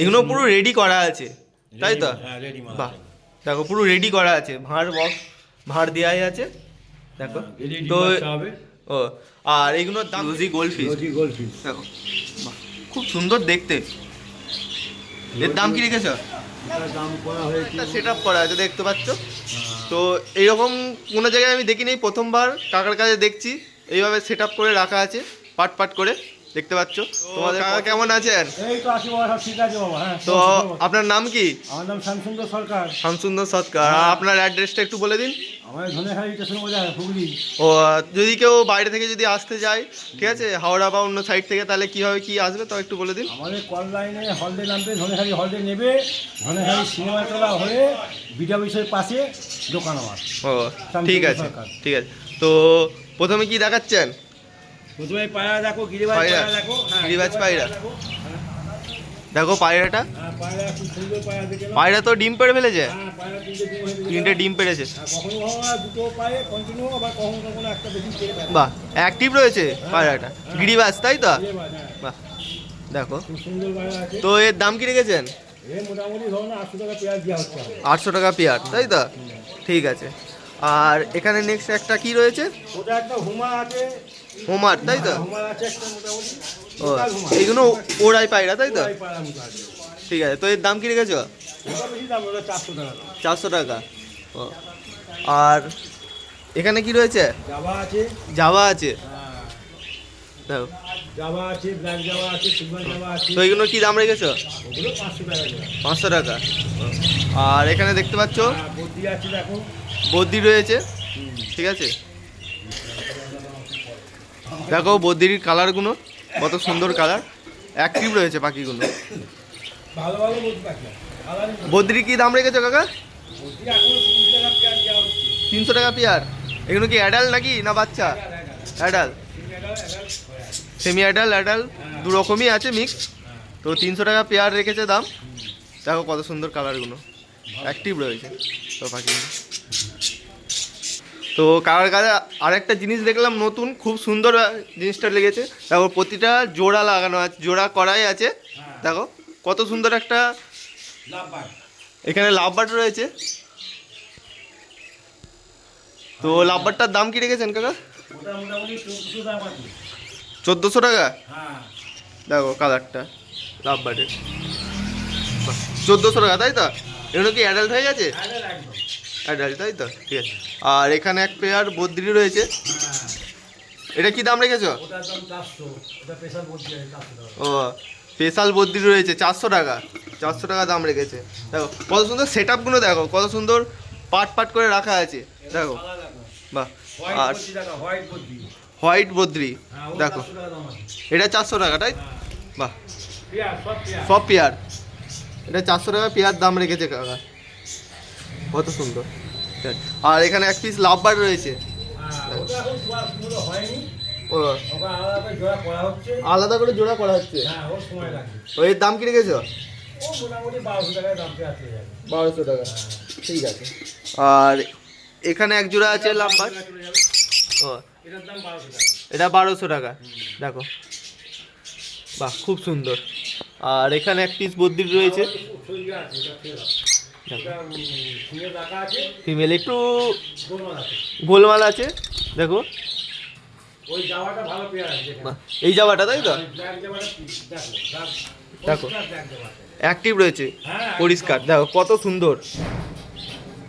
এগুলো পুরো রেডি করা আছে তাই তো? হ্যাঁ বাহ দেখো পুরো রেডি করা আছে ভাঁড় বক্স ভাঁড় দেওয়াই আছে দেখো। তো ও আর এগুলোর দাম rosy goldfish rosy goldfish দেখো খুব সুন্দর দেখতে। এর দাম কি রেখেছো? সেট আপ করা আছে দেখতে পাচ্ছ? তো এইরকম কোনো জায়গায় আমি দেখিনি প্রথমবার কাকার কাছে দেখছি এইভাবে সেট আপ করে রাখা আছে পাট পাট করে। দেখতে পাচ্ছ? তোমাদের কাকা কেমন আছেন? এই তো আশি বাবা ঠিক আছে বাবা হ্যাঁ তো আপনার নাম কি? আমার নাম শ্যামসুন্দর সরকার। শামসুন্দর সৎকার আর আপনার অ্যাড্রেসটা একটু বলে দিন। আমার ধনেখালি স্টেশন বাজার হুগলি। ও যদি কেউ বাইরে থেকে যদি আসতে যায় ঠিক আছে হাওড়া বা অন্য সাইড থেকে তাহলে কীভাবে কি আসবে তো একটু বলে দিন। আমাদের কল লাইনে হলদে নামবে ধনেখালি হলদে নেবে ধনেখালি সিনেমা তোলা হয়ে বিডাবিসের পাশে দোকান আমার। ও ঠিক আছে ঠিক আছে। তো প্রথমে কি দেখাচ্ছেন? প্রথমে পায়রা দেখো গিরিবাজ পায়রা? দেখো হ্যাঁ, গিরিবাজ পায়রা? দেখো হ্যাঁ, পায়রাটা। হ্যাঁ পায়রা তো ডিম পেড়ে ফেলেছে। তিনটে ডিম। পেড়েছে। বাহ অ্যাক্টিভ রয়েছে পায়রাটা। গিরিবাজ তাই তো। বাহ দেখো। তো এর দাম কি রেখেছেন। আটশো টাকা পেয়ার তাই তো? ঠিক আছে। আর এখানে নেক্সট একটা কি রয়েছে? ওটা একটা হুমা আছে হোমার তাই তো? ও। এইগুলো ওড়াই পায়রা তাই তো। ঠিক আছে তো এর দাম কি রেখেছো? চারশো টাকা। ও আর এখানে কি রয়েছে? জাভা আছে। জাভা আছে জাভা আছে ব্ল্যাক জাভা আছে সিলভার জাভা আছে তো এগুলো কি দাম রেখেছো? ওগুলো পাঁচশো টাকা। আর এখানে দেখতে পাচ্ছ? হ্যাঁ, বদ্রি আছে দেখো। বদ্রি রয়েছে। ঠিক আছে? দেখো বদ্রির কালারগুলো কত সুন্দর কালার অ্যাক্টিভ রয়েছে পাখিগুলো। ভালো ভালো বদ্রি কি দাম রেখেছো কাকা? তিনশো টাকা পেয়ার এগুলো কি অ্যাডাল্ট নাকি না বাচ্চা? অ্যাডাল্ট সেমি অ্যাডাল্ট অ্যাডাল্ট দু রকমই আছে মিক্স তো তিনশো টাকা পেয়ার রেখেছে দাম। দেখো কত সুন্দর কালারগুলো অ্যাক্টিভ রয়েছে। তো পাখিগুলো। তো কালার কাছে আরেকটা জিনিস দেখলাম নতুন খুব সুন্দর জিনিসটা লেগেছে। দেখো প্রতিটা জোড়া লাগানো আছে জোড়া করাই আছে। দেখো কত সুন্দর একটা এখানে লাভবাট রয়েছে। তো লাভবাটটার দাম কি রেখেছেন কাকা? চোদ্দশো টাকা হ্যাঁ। দেখো কালারটা লাভবাটের চোদ্দোশো টাকা তাই তো? এগুলো কি অ্যাডাল্ট হয়ে গেছে? হ্যাঁ অ্যাডাল্ট তাই তো? ঠিক আছে। আর এখানে এক পেয়ার বদ্রি রয়েছে। এটা কি দাম রেখেছো? ও স্পেশাল বদ্রি রয়েছে চারশো টাকা। চারশো টাকা দাম রেখেছে। দেখো কত সুন্দর সেট আপগুলো দেখো কত সুন্দর পাট পাট করে রাখা আছে। দেখো বাহ। আর হোয়াইট বদ্রি হ্যাঁ দেখো। এটা চারশো টাকা তাই? হ্যাঁ। বাহ। সব সব পেয়ার। এটা চারশো টাকা পেয়ার দাম রেখেছে কাকা। কত সুন্দর। আর এখানে এক পিস লাভ বার রয়েছে। আলাদা করে জোড়া করা হচ্ছে আলাদা করে জোড়া করা হচ্ছে? ওর সময় লাগবে ও, এর দাম কি রেখেছ? বারোশো টাকা। ঠিক আছে। আর এখানে এক জোড়া আছে লাভ বার ও, এটা বারোশো টাকা। দেখো। বাহ, খুব সুন্দর। আর এখানে এক পিস বদ্রির রয়েছে। ফিমেল একটু গোলমাল আছে। দেখো। এই জামাটা, তাই তো? দেখো অ্যাক্টিভ রয়েছে পরিষ্কার। দেখো, কত সুন্দর।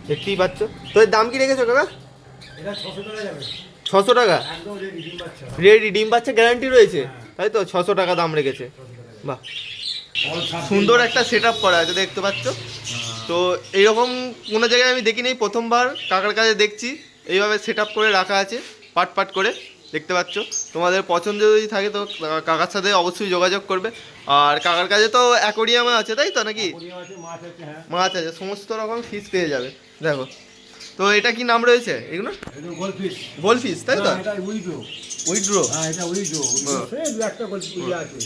দেখতেই পাচ্ছ। তো এর দাম কি রেখেছো, কাকা? ছশো টাকা। রেডি ডিম বাচ্চা গ্যারান্টি রয়েছে। তাই তো? ছশো টাকা দাম রেখেছে। বাহ, সুন্দর একটা সেট আপ করা আছে, দেখতে পাচ্ছ? তো এইরকম কোনো জায়গায় আমি দেখিনি প্রথমবার কাকার কাছে দেখছি। এইভাবে সেট আপ করে রাখা আছে পাট পাট করে দেখতে পাচ্ছ। তোমাদের পছন্দ যদি থাকে তো কাকার সাথে অবশ্যই যোগাযোগ করবে। আর কাকার কাছে তো অ্যাকোরিয়াম আছে তাই তো নাকি? হ্যাঁ। মাছ আছে সমস্ত রকম ফিস পেয়ে যাবে। দেখো। তো এটা কি নাম রয়েছে এগুলো? এটা গোল ফিশ গোল ফিশ তাই তো? এটা উইড্রো উইড্রো হ্যাঁ এটা উইড্রো হ্যাঁ। আছে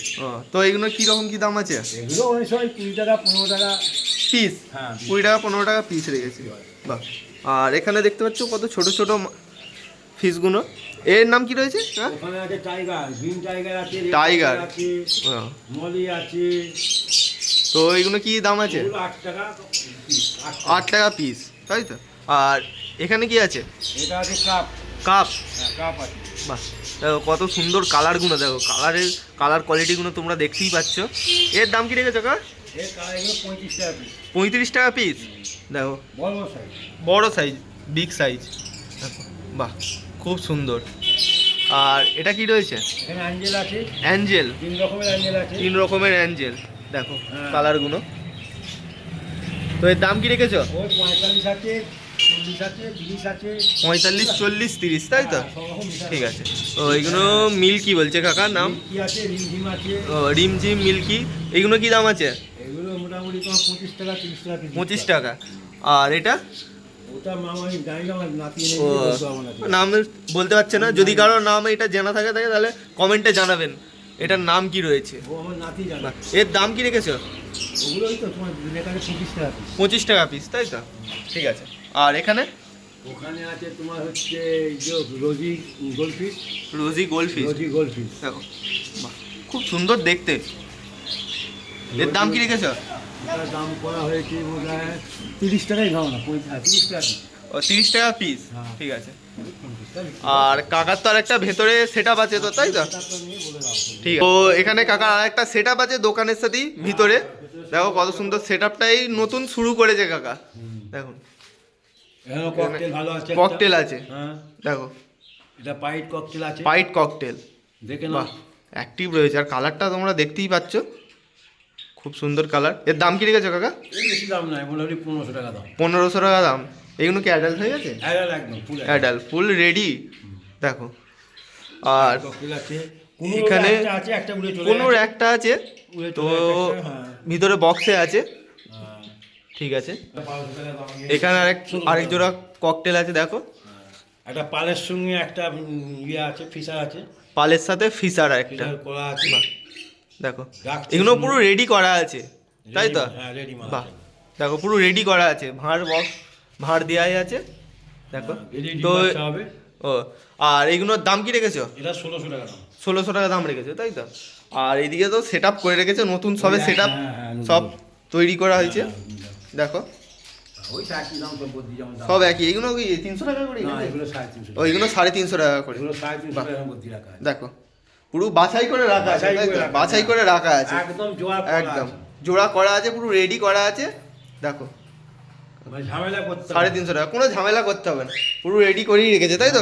তো এগুলো কি রকম কি দাম আছে? এগুলো অনেক সময় কুড়ি টাকা পনেরো টাকা। পিস হ্যাঁ কুড়ি টাকা পনেরো টাকা পিস রেখেছি। বাহ। আর এখানে দেখতে পাচ্ছ কত ছোট ছোট ফিশগুলো এর নাম কি রয়েছে? হ্যাঁ? ওখানে আছে টাইগার গ্রিন টাইগার আছে টাইগার। আছে। মলি আছে। তো এইগুলো কি দাম আছে? এগুলো টাকা আট টাকা পিস তাই তো? আর এখানে কি আছে? এটা আছে কাপ কাপ হ্যাঁ কাপ আছে। বাহ কত সুন্দর কালারগুলো দেখো কালারের কালার কোয়ালিটিগুলো তোমরা দেখতেই পাচ্ছ। এর দাম কি রেখেছো কা পঁয়ত্রিশ টাকা পিস দেখো। বড় সাইজ বিগ সাইজ বাহ খুব সুন্দর। আর এটা কি রয়েছে? অ্যাঞ্জেল তিন রকমের অ্যাঞ্জেল দেখো হ্যাঁ। কালারগুলো তো এর দাম কি রেখেছো? পঁয়তাল্লিশ আছে। চল্লিশ আছে তিরিশ আছে। পঁয়তাল্লিশ চল্লিশ তিরিশ তাই তো? হ্যাঁ, ঠিক আছে। তো এইগুলো মিল্কি বলছে কাকার নাম? কি আছে রিমঝিম আছে। ও, রিমঝিম মিল্কি। এইগুলো কি দাম আছে? এগুলো মোটামুটি তোমার পঁচিশ টাকা তিরিশ টাকা পঁচিশ টাকা। আর এটা? ও। নাম বলতে পারছে না? যদি কারোর নাম এটা জানা থাকে থাকে তাহলে কমেন্টে জানাবেন। এটার নাম কি রয়েছে? ও এর দাম কি রেখেছো? পঁচিশ টাকা পিস তাই তো? ঠিক আছে। আর এখানে? ওখানে আছে তোমার হচ্ছে rosy goldfish. Rosy gold rosy goldfish. দেখো খুব সুন্দর দেখতে। এর দাম কি রেখেছো? এটার দাম করা হয়েছে বোধ হয় তিরিশ টাকাই দাও না তিরিশ টাকা ও তিরিশ টাকা পিস হ্যাঁ। ঠিক আছে। আর কাকার তো আরেকটা ভেতরে সেট আপ আছে তো তাই তো? ঠিক তো এখানে কাকার আর একটা সেট আছে দোকানের সাথেই ভিতরে। দেখো কত সুন্দর সেট আপটাই নতুন শুরু করেছে কাকা। দেখুন ককটেল ভালো আছে ককটেল আছে। হ্যাঁ। দেখো। এটা পাইট ককটেল আছে। পাইট ককটেল দেখে নাও। অ্যাক্টিভ রয়েছে। আর কালারটা তোমরা দেখতেই পাচ্ছ। খুব সুন্দর কালারের দাম কি রেখেছো কাকা? বেশি দাম নাই মোটামুটি পনেরোশো টাকা দাম। পনেরোশো টাকা দাম। এগুলো কি অ্যাডাল্ট হয়ে গেছে? অ্যাডাল একদম ফুল অ্যাডাল্ট ফুল রেডি দেখো। আর আছে। কোনো এখানে একটা আছে তো হ্যাঁ। ভিতরে বক্সে আছে। হ্যাঁ। ঠিক আছে। এখানে আরেক আরেক জোড়া ককটেল আছে দেখো। একটা পালের সঙ্গে একটা ইয়ে আছে ফিসার আছে। পালের সাথে ফিসার একটা করা আছে। দেখো। এগুলো পুরো রেডি করা আছে। তাই তো? হ্যাঁ বাহ। দেখো পুরো রেডি করা আছে। ভাঁড় বক্স ভাঁড় দেওয়াই আছে। দেখো। হ্যাঁ, তো হবে। ও আর এইগুলোর দাম কি রেখেছো? এটা ষোলোশো টাকা দাম। ষোলোশো টাকা দাম রেখেছো তাই তো? আর এইদিকে তো সেট আপ করে রেখেছে নতুন সবে হ্যাঁ, সেট হ্যাঁ, হ্যাঁ। সব তৈরি করা হয়েছে। হ্যাঁ, দেখো। সব একই এগুলো কি তিনশো টাকা করে? না এগুলো সাড়ে তিনশো টাকা। করে। দেখো পুরো বাছাই করে রাখা আছে বাছাই করে রাখা আছে। একদম একদম। জোড়া করা আছে পুরো রেডি করা আছে। দেখো। মানে সাড়ে তিনশো টাকা কোনো ঝামেলা করতে হবে না। পুরো রেডি করেই রেখেছে তাই তো?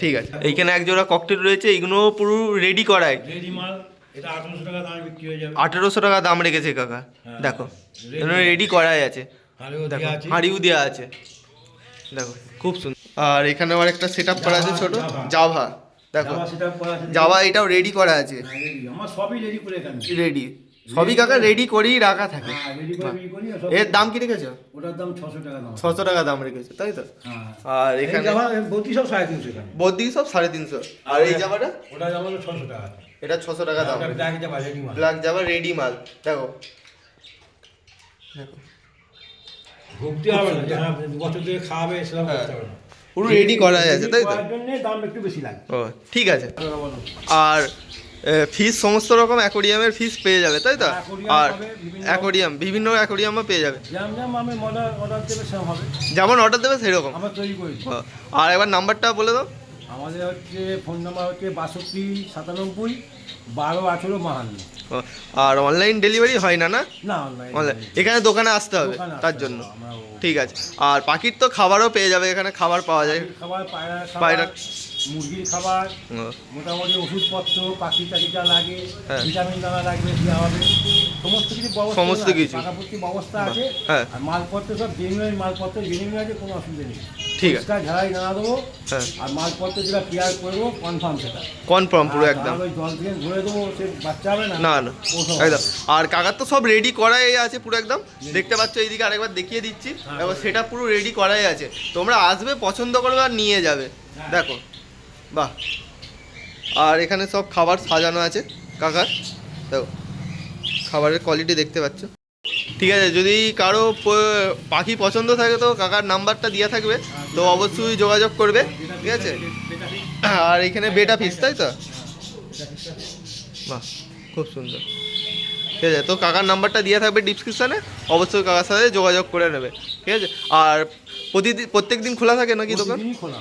ঠিক আছে। এইখানে এক জোড়া ককটেল রয়েছে এগুলো পুরো রেডি করায়। এটা আঠারোশো টাকা দামে বিক্রি হয়ে যাবে। আঠেরোশো টাকা দাম রেখেছে কাকা। হ্যাঁ, দেখো। রেডি করাই আছে। হাড়িও দেখো দেওয়া আছে। হাঁড়িও দেওয়া আছে। দেখো খুব সুন্দর। আর এখানে আমার একটা সেট আপ করা আছে ছোট। জাভা। দেখো। জাভা এটাও রেডি করা আছে। হ্যাঁ, আমার সবই রেডি করে রেডি সবই কাকা রেডি করেই রাখা থাকে। হ্যাঁ এর দাম কি রেখেছো? ওটার দাম ছশো টাকা দাম। ছশো টাকা দাম রেখেছো তাই তো? আর এখানে জামা সব সাড়ে তিনশো বদ্রি সব সাড়ে তিনশো। আর এই জামাটা ওটা জামা হলো ছশো টাকা। এটা ছশো টাকা দাম। ব্ল্যাক জামা রেডি মাল। দেখো। দেখো। ভুগতে হবে না বছর ধরে খাওয়াবে সেরকম হ্যাঁ। করতে হবে না। পুরো রেডি করা আছে তাই তো? দাম একটু বেশি লাগে ও ঠিক আছে। আর ফিস সমস্ত রকম অ্যাকোরিয়ামের ফিস পেয়ে যাবে তাই তো? আর অ্যাকোরিয়াম বিভিন্ন অ্যাকোরিয়ামও পেয়ে যাবে। যেমন অর্ডার দেবে সেরকম। আর একবার নাম্বারটা বলে দাও। আমাদের হচ্ছে ফোন নাম্বার হচ্ছে বাষট্টি সাতানব্বই বারো আঠেরো বাহান্ন। আর অনলাইন ডেলিভারি হয় না না? না অনলাইন এখানে দোকানে আসতে হবে তার জন্য। ঠিক আছে। আর পাখির তো খাবারও পেয়ে যাবে এখানে খাবার পাওয়া যায়। খাবার পায়রা মুরগির খাবার মোটামুটি ওষুধপত্র পাখি যা লাগে হ্যাঁ। ভিটামিন দানা লাগবে দেওয়া হবে। সমস্ত কিছু সমস্ত কিছু। পাকাপোক্ত ব্যবস্থা আছে হ্যাঁ। আর মালপত্র সব জেনুইন মালপত্র জেনুইন আছে কোনো অসুবিধা নেই। ঠিক আছে। ঝাড়াই জানা দেবো হ্যাঁ। আর মালপত্র যেটা পেয়ার করব কনফার্ম সেটা। কনফার্ম পুরো একদম। জল থেকে ধরে দেবো সে বাচ্চা হবে না? না না। একদম। আর কাকার তো সব রেডি করাই আছে পুরো একদম। দেখতে পাচ্ছ এইদিকে আরেকবার দেখিয়ে দিচ্ছি। হ্যাঁ, দেখো সেটা পুরো রেডি করাই আছে। তোমরা আসবে পছন্দ করবে আর নিয়ে যাবে। হ্যাঁ। দেখো। বাহ। আর এখানে সব খাবার সাজানো আছে কাকার। দেখো। খাবারের কোয়ালিটি দেখতে পাচ্ছ। ঠিক আছে যদি কারও পাখি পছন্দ থাকে তো কাকার নাম্বারটা দেওয়া থাকবে তো অবশ্যই যোগাযোগ করবে ঠিক আছে? আর এখানে বেটা ফিস তাই তো? বাহ খুব সুন্দর। ঠিক আছে তো কাকার নাম্বারটা দিয়ে থাকবে ডিসক্রিপশানে অবশ্যই কাকার সাথে যোগাযোগ করে নেবে ঠিক আছে? আর প্রতিদিন প্রত্যেক দিন খোলা থাকে নাকি দোকান?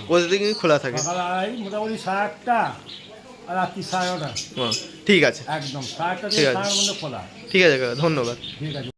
প্রতিদিনই খোলা। থাকে। সকাল মোটামুটি সাড়ে আটটা রাত্রি সাড়ে ঠিক আছে। একদম সাড়ে আটটা। খোলা। ঠিক আছে কাকা ধন্যবাদ। ঠিক আছে।